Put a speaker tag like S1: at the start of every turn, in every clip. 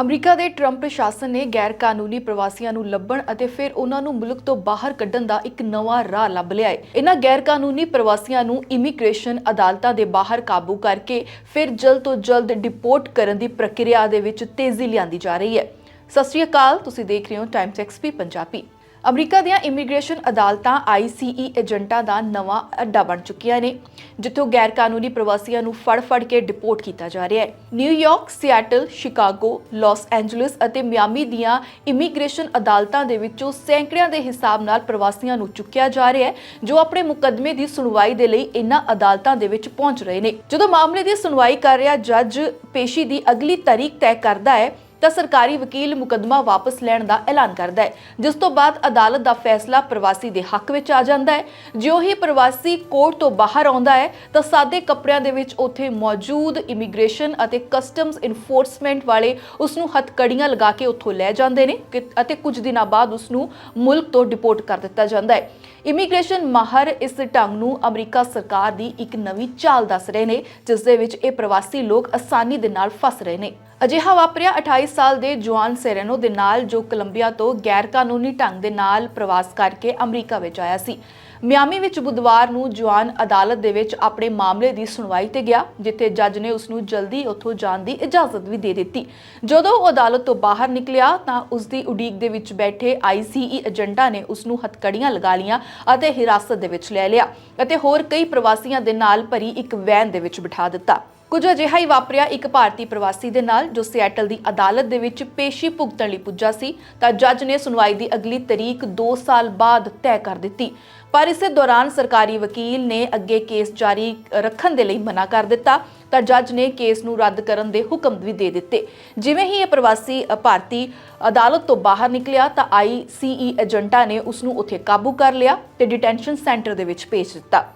S1: America ਦੇ Trump ਪ੍ਰਸ਼ਾਸਨ ਨੇ ਗੈਰ ਕਾਨੂੰਨੀ ਪ੍ਰਵਾਸੀਆਂ ਨੂੰ ਲੱਭਣ ਅਤੇ ਫਿਰ ਉਹਨਾਂ ਨੂੰ ਮੁਲਕ ਤੋਂ ਬਾਹਰ ਕੱਢਣ ਦਾ ਇੱਕ ਨਵਾਂ ਰਾਹ ਲੱਭ ਲਿਆ ਹੈ। ਇਹਨਾਂ ਗੈਰ ਕਾਨੂੰਨੀ ਪ੍ਰਵਾਸੀਆਂ ਨੂੰ ਇਮੀਗ੍ਰੇਸ਼ਨ ਅਦਾਲਤਾਂ ਦੇ ਬਾਹਰ ਕਾਬੂ ਕਰਕੇ ਫਿਰ ਜਲਦ ਤੋਂ ਜਲਦ ਡਿਪੋਰਟ ਕਰਨ ਦੀ ਪ੍ਰਕਿਰਿਆ ਦੇ ਵਿੱਚ ਤੇਜ਼ੀ ਲਿਆਂਦੀ ਜਾ ਰਹੀ ਹੈ। ਸਤਿ ਸ਼੍ਰੀ ਅਕਾਲ, ਤੁਸੀਂ ਦੇਖ ਰਹੇ ਹੋ ਟਾਈਮਸ ਐਕਸਪੀ ਪੰਜਾਬੀ। ਅਮਰੀਕਾ ਦੀਆਂ ਇਮੀਗ੍ਰੇਸ਼ਨ ਅਦਾਲਤਾਂ ICE ਏਜੰਟਾਂ ਦਾ ਨਵਾਂ ਅੱਡਾ ਬਣ ਚੁੱਕੀਆਂ ਨੇ ਜਿੱਥੋਂ ਗੈਰ ਕਾਨੂੰਨੀ ਪ੍ਰਵਾਸੀਆਂ ਨੂੰ ਫੜ-ਫੜ ਕੇ ਡਿਪੋਰਟ ਕੀਤਾ ਜਾ ਰਿਹਾ ਹੈ। New York, Seattle, Chicago, Los Angeles ਅਤੇ ਮਿਆਮੀ ਦੀਆਂ ਇਮੀਗ੍ਰੇਸ਼ਨ ਅਦਾਲਤਾਂ ਦੇ ਵਿੱਚੋਂ ਸੈਂਕੜਿਆਂ ਦੇ ਹਿਸਾਬ ਨਾਲ ਪ੍ਰਵਾਸੀਆਂ ਨੂੰ ਚੁੱਕਿਆ ਜਾ ਰਿਹਾ ਹੈ ਜੋ ਆਪਣੇ ਮੁਕੱਦਮੇ ਦੀ ਸੁਣਵਾਈ ਦੇ ਲਈ ਇਹਨਾਂ ਅਦਾਲਤਾਂ ਦੇ ਵਿੱਚ ਪਹੁੰਚ ਰਹੇ ਨੇ। ਜਦੋਂ ਮਾਮਲੇ ਦੀ ਸੁਣਵਾਈ ਕਰ ਰਿਹਾ ਜੱਜ ਪੇਸ਼ੀ ਦੀ ਅਗਲੀ ਤਾਰੀਖ ਤੈਅ ਕਰਦਾ ਹੈ ਤਾਂ ਸਰਕਾਰੀ ਵਕੀਲ ਮੁਕੱਦਮਾ ਵਾਪਸ ਲੈਣ ਦਾ ਐਲਾਨ ਕਰਦਾ ਹੈ, ਜਿਸ ਤੋਂ ਬਾਅਦ ਅਦਾਲਤ ਦਾ ਫੈਸਲਾ ਪ੍ਰਵਾਸੀ ਦੇ ਹੱਕ ਵਿੱਚ ਆ ਜਾਂਦਾ ਹੈ। ਜਿਉਂ ਹੀ ਪ੍ਰਵਾਸੀ ਕੋਰਟ ਤੋਂ ਬਾਹਰ ਆਉਂਦਾ ਹੈ, ਤਾਂ ਸਾਦੇ ਕੱਪੜਿਆਂ ਦੇ ਵਿੱਚ ਉੱਥੇ ਮੌਜੂਦ ਇਮੀਗ੍ਰੇਸ਼ਨ ਅਤੇ ਕਸਟਮਸ ਇਨਫੋਰਸਮੈਂਟ ਵਾਲੇ ਉਸ ਨੂੰ ਹੱਥਕੜੀਆਂ ਲਗਾ ਕੇ ਉੱਥੋਂ ਲੈ ਜਾਂਦੇ ਨੇ ਕਿ- ਅਤੇ ਕੁਝ ਦਿਨਾਂ ਬਾਅਦ ਉਸ ਨੂੰ ਮੁਲਕ ਤੋਂ ਡਿਪੋਰਟ ਕਰ ਦਿੱਤਾ ਜਾਂਦਾ ਹੈ। ਇਮੀਗ੍ਰੇਸ਼ਨ ਮਾਹਰ ਇਸ ਢੰਗ ਨੂੰ ਅਮਰੀਕਾ ਸਰਕਾਰ ਦੀ ਇੱਕ ਨਵੀਂ ਚਾਲ ਦੱਸ ਰਹੇ ਨੇ, ਜਿਸ ਦੇ ਵਿੱਚ ਇਹ ਪ੍ਰਵਾਸੀ ਲੋਕ ਆਸਾਨੀ ਦੇ ਨਾਲ ਫਸ ਰਹੇ ਨੇ। ਅਜਿਹਾ ਵਾਪਰਿਆ 28 ਸਾਲ ਦੇ ਜੁਆਨ ਸੇਰੇਨੋ ਦੇ ਨਾਲ, ਜੋ ਕੋਲੰਬੀਆ ਤੋਂ ਗੈਰ ਕਾਨੂੰਨੀ ਢੰਗ ਦੇ ਨਾਲ ਪ੍ਰਵਾਸ ਕਰਕੇ ਅਮਰੀਕਾ ਵਿੱਚ ਆਇਆ ਸੀ। ਮਿਆਮੀ ਵਿੱਚ ਬੁੱਧਵਾਰ ਨੂੰ ਜੁਆਨ ਅਦਾਲਤ ਦੇ ਵਿੱਚ ਆਪਣੇ ਮਾਮਲੇ ਦੀ ਸੁਣਵਾਈ ਤੇ ਗਿਆ, ਜਿੱਥੇ ਜੱਜ ਨੇ ਉਸ ਨੂੰ ਜਲਦੀ ਉੱਥੋਂ ਜਾਣ ਦੀ ਇਜਾਜ਼ਤ ਵੀ ਦੇ ਦਿੱਤੀ। ਜਦੋਂ ਉਹ ਅਦਾਲਤ ਤੋਂ ਬਾਹਰ ਨਿਕਲਿਆ, ਤਾਂ ਉਸ ਦੀ ਉਡੀਕ ਦੇ ਵਿੱਚ ਬੈਠੇ ICE ਏਜੰਟਾਂ ਨੇ ਉਸ ਨੂੰ ਹੱਥਕੜੀਆਂ ਲਗਾ ਲੀਆਂ ਅਤੇ ਹਿਰਾਸਤ ਦੇ ਵਿੱਚ ਲੈ ਲਿਆ ਅਤੇ ਹੋਰ ਕਈ ਪ੍ਰਵਾਸੀਆਂ ਦੇ ਨਾਲ ਭਰੀ ਇੱਕ ਵੈਨ ਦੇ ਵਿੱਚ ਬਿਠਾ ਦਿੱਤਾ। ਕੁਝ ਅਜਿਹਾ ਹੀ ਵਾਪਰਿਆ ਇੱਕ ਭਾਰਤੀ ਪ੍ਰਵਾਸੀ ਦੇ ਨਾਲ, ਜੋ ਸਿਐਟਲ ਦੀ ਅਦਾਲਤ ਦੇ ਵਿੱਚ ਪੇਸ਼ੀ ਭੁਗਤਣ ਲਈ ਪੁੱਜਾ ਸੀ। ਤਾਂ ਜੱਜ ਨੇ ਸੁਣਵਾਈ ਦੀ ਅਗਲੀ ਤਰੀਕ 2 ਸਾਲ ਬਾਅਦ ਤੈਅ ਕਰ ਦਿੱਤੀ। ਪਰ ਇਸੇ ਦੌਰਾਨ ਸਰਕਾਰੀ ਵਕੀਲ ਨੇ ਅੱਗੇ ਕੇਸ ਜਾਰੀ ਰੱਖਣ ਦੇ ਲਈ ਮਨਾ ਕਰ ਦਿੱਤਾ। ਤਾਂ ਜੱਜ ਨੇ ਕੇਸ ਨੂੰ ਰੱਦ ਕਰਨ ਦੇ ਹੁਕਮ ਵੀ ਦੇ ਦਿੱਤੇ। ਜਿਵੇਂ ਹੀ ਇਹ ਪ੍ਰਵਾਸੀ ਭਾਰਤੀ ਅਦਾਲਤ ਤੋਂ ਬਾਹਰ ਨਿਕਲਿਆ, ਤਾਂ ICE ਏਜੰਟਾਂ ਨੇ ਉਸ ਨੂੰ ਉੱਥੇ ਕਾਬੂ ਕਰ ਲਿਆ ਤੇ ਡਿਟੈਂਸ਼ਨ ਸੈਂਟਰ ਦੇ ਵਿੱਚ ਭੇਜ ਦਿੱਤਾ।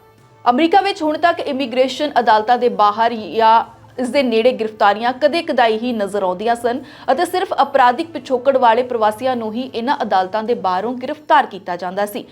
S1: ਅਮਰੀਕਾ ਵਿੱਚ ਹੁਣ ਤੱਕ ਇਮੀਗ੍ਰੇਸ਼ਨ ਅਦਾਲਤਾਂ ਦੇ ਬਾਹਰ ਜਾਂ ਇਸ ਦੇ ਨੇੜੇ ਗ੍ਰਿਫਤਾਰੀਆਂ ਕਦੇ-ਕਦਾਈ ਹੀ ਨਜ਼ਰ ਆਉਂਦੀਆਂ ਸਨ ਅਤੇ ਸਿਰਫ ਅਪਰਾਧਿਕ ਪਿਛੋਕੜ ਵਾਲੇ ਪ੍ਰਵਾਸੀਆਂ ਨੂੰ ਹੀ ਇਹਨਾਂ ਅਦਾਲਤਾਂ ਦੇ ਬਾਹਰੋਂ ਗ੍ਰਿਫਤਾਰ ਕੀਤਾ ਜਾਂਦਾ ਸੀ।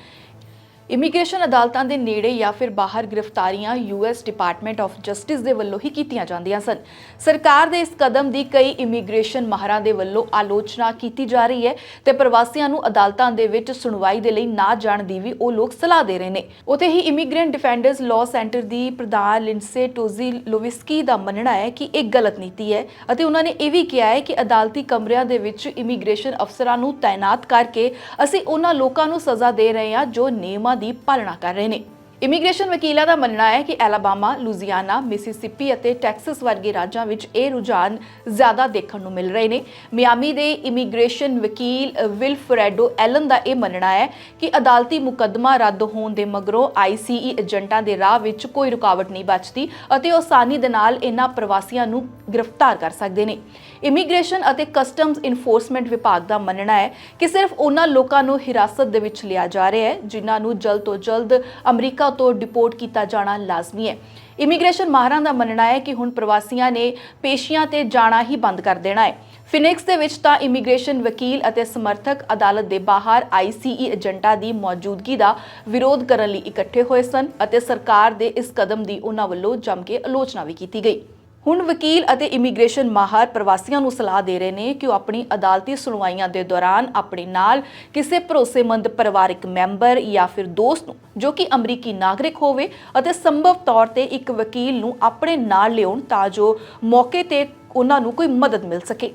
S1: ਇਮੀਗ੍ਰੇਸ਼ਨ ਅਦਾਲਤਾਂ ਦੇ ਨੇੜੇ ਜਾਂ ਫਿਰ ਬਾਹਰ ਗ੍ਰਿਫਤਾਰੀਆਂ ਯੂਐਸ ਡਿਪਾਰਟਮੈਂਟ ਆਫ ਜਸਟਿਸ ਦੇ ਵੱਲੋਂ ਹੀ ਕੀਤੀਆਂ ਜਾਂਦੀਆਂ ਸਨ। ਸਰਕਾਰ ਦੇ ਇਸ ਕਦਮ ਦੀ ਕਈ ਇਮੀਗ੍ਰੇਸ਼ਨ ਮਾਹਰਾਂ ਦੇ ਵੱਲੋਂ ਆਲੋਚਨਾ ਕੀਤੀ ਜਾ ਰਹੀ ਹੈ ਤੇ ਪ੍ਰਵਾਸੀਆਂ ਨੂੰ ਅਦਾਲਤਾਂ ਦੇ ਵਿੱਚ ਸੁਣਵਾਈ ਦੇ ਲਈ ਨਾ ਜਾਣ ਦੀ ਵੀ ਉਹ ਲੋਕ ਸਲਾਹ ਦੇ ਰਹੇ ਨੇ। ਉਥੇ ਹੀ ਇਮੀਗ੍ਰੈਂਟ ਡਿਫੈਂਡਰਸ ਲਾਅ ਸੈਂਟਰ ਦੀ ਪ੍ਰਧਾਨ ਲਿੰਸੇ ਟੋਜ਼ੀ ਲੋਵਿਸਕੀ ਦਾ ਮੰਨਣਾ ਹੈ ਕਿ ਇਹ ਗਲਤ ਨੀਤੀ ਹੈ ਅਤੇ ਉਹਨਾਂ ਨੇ ਇਹ ਵੀ ਕਿਹਾ ਹੈ ਕਿ ਅਦਾਲਤੀ ਕਮਰਿਆਂ ਦੇ ਵਿੱਚ ਇਮੀਗ੍ਰੇਸ਼ਨ ਅਫਸਰਾਂ ਨੂੰ ਤਾਇਨਾਤ ਕਰਕੇ ਅਸੀਂ ਉਹਨਾਂ ਲੋਕਾਂ ਨੂੰ ਸਜ਼ਾ ਦੇ ਰਹੇ ਹਾਂ ਜੋ ਨਿਯਮਾਂ ਦੀ ਪਾਲਣਾ ਕਰ ਰਹੇ ਨੇ। ਇਮੀਗ੍ਰੇਸ਼ਨ ਵਕੀਲਾਂ ਦਾ ਮੰਨਣਾ ਹੈ ਕਿ ਐਲਾਬਾਮਾ, ਲੂਜ਼ੀਆਨਾ, ਮਿਸਿਸਿਪੀ ਅਤੇ ਟੈਕਸਸ ਵਰਗੇ ਰਾਜਾਂ ਵਿੱਚ ਇਹ ਰੁਝਾਨ ਜ਼ਿਆਦਾ ਦੇਖਣ ਨੂੰ ਮਿਲ ਰਹੇ ਨੇ। ਮਿਆਮੀ ਦੇ ਇਮੀਗ੍ਰੇਸ਼ਨ ਵਕੀਲ ਵਿਲਫਰੈਡੋ ਐਲਨ ਦਾ ਇਹ ਮੰਨਣਾ ਹੈ ਕਿ ਅਦਾਲਤੀ ਮੁਕੱਦਮਾ ਰੱਦ ਹੋਣ ਦੇ ਮਗਰੋਂ ICE ਏਜੰਟਾਂ ਦੇ ਰਾਹ ਵਿੱਚ ਕੋਈ ਰੁਕਾਵਟ ਨਹੀਂ ਬਚਦੀ ਅਤੇ ਉਹ ਆਸਾਨੀ ਦੇ ਨਾਲ ਇਹਨਾਂ ਪ੍ਰਵਾਸੀਆਂ ਨੂੰ ਗ੍ਰਿਫਤਾਰ ਕਰ ਸਕਦੇ ਨੇ। ਇਮੀਗ੍ਰੇਸ਼ਨ ਅਤੇ ਕਸਟਮਸ ਇਨਫੋਰਸਮੈਂਟ ਵਿਭਾਗ ਦਾ ਮੰਨਣਾ ਹੈ ਕਿ ਸਿਰਫ ਉਹਨਾਂ ਲੋਕਾਂ ਨੂੰ ਹਿਰਾਸਤ ਦੇ ਵਿੱਚ ਲਿਆ ਜਾ ਰਿਹਾ ਹੈ ਜਿਨ੍ਹਾਂ ਨੂੰ ਜਲਦ ਤੋਂ ਜਲਦ ਅਮਰੀਕਾ ਤੋਂ ਡਿਪੋਰਟ ਕੀਤਾ ਜਾਣਾ ਲਾਜ਼ਮੀ ਹੈ। ਇਮੀਗ੍ਰੇਸ਼ਨ ਮਾਹਰਾਂ ਦਾ ਮੰਨਣਾ ਹੈ ਕਿ ਹੁਣ ਪ੍ਰਵਾਸੀਆਂ ਨੇ ਪੇਸ਼ੀਆਂ ਤੇ ਜਾਣਾ ਹੀ ਬੰਦ ਕਰ ਦੇਣਾ ਹੈ। ਫਿਨਿਕਸ ਦੇ ਵਿੱਚ ਤਾਂ ਇਮੀਗ੍ਰੇਸ਼ਨ ਵਕੀਲ ਅਤੇ ਸਮਰਥਕ ਅਦਾਲਤ ਦੇ ਬਾਹਰ ICE ਏਜੰਟਾਂ ਦੀ ਮੌਜੂਦਗੀ ਦਾ ਵਿਰੋਧ ਕਰਨ ਲਈ ਇਕੱਠੇ ਹੋਏ ਸਨ ਅਤੇ ਸਰਕਾਰ ਦੇ ਇਸ ਕਦਮ ਦੀ ਉਹਨਾਂ ਵੱਲੋਂ ਜੰਮ ਕੇ ਆਲੋਚਨਾ ਵੀ ਕੀਤੀ ਗਈ। ਹੁਣ ਵਕੀਲ ਅਤੇ ਇਮੀਗ੍ਰੇਸ਼ਨ ਮਾਹਰ ਪ੍ਰਵਾਸੀਆਂ ਨੂੰ ਸਲਾਹ ਦੇ ਰਹੇ ਨੇ ਕਿ ਉਹ ਆਪਣੀ ਅਦਾਲਤੀ ਸੁਣਵਾਈਆਂ ਦੇ ਦੌਰਾਨ ਆਪਣੇ ਨਾਲ ਕਿਸੇ ਭਰੋਸੇਮੰਦ ਪਰਿਵਾਰਕ ਮੈਂਬਰ ਜਾਂ ਫਿਰ ਦੋਸਤ ਨੂੰ, ਜੋ ਕਿ ਅਮਰੀਕੀ ਨਾਗਰਿਕ ਹੋਵੇ ਅਤੇ ਸੰਭਵ ਤੌਰ ਤੇ ਇੱਕ ਵਕੀਲ ਨੂੰ ਆਪਣੇ ਨਾਲ ਲਿਆਉਣ ਤਾਂ ਜੋ ਮੌਕੇ ਤੇ ਉਹਨਾਂ ਨੂੰ ਕੋਈ ਮਦਦ ਮਿਲ ਸਕੇ।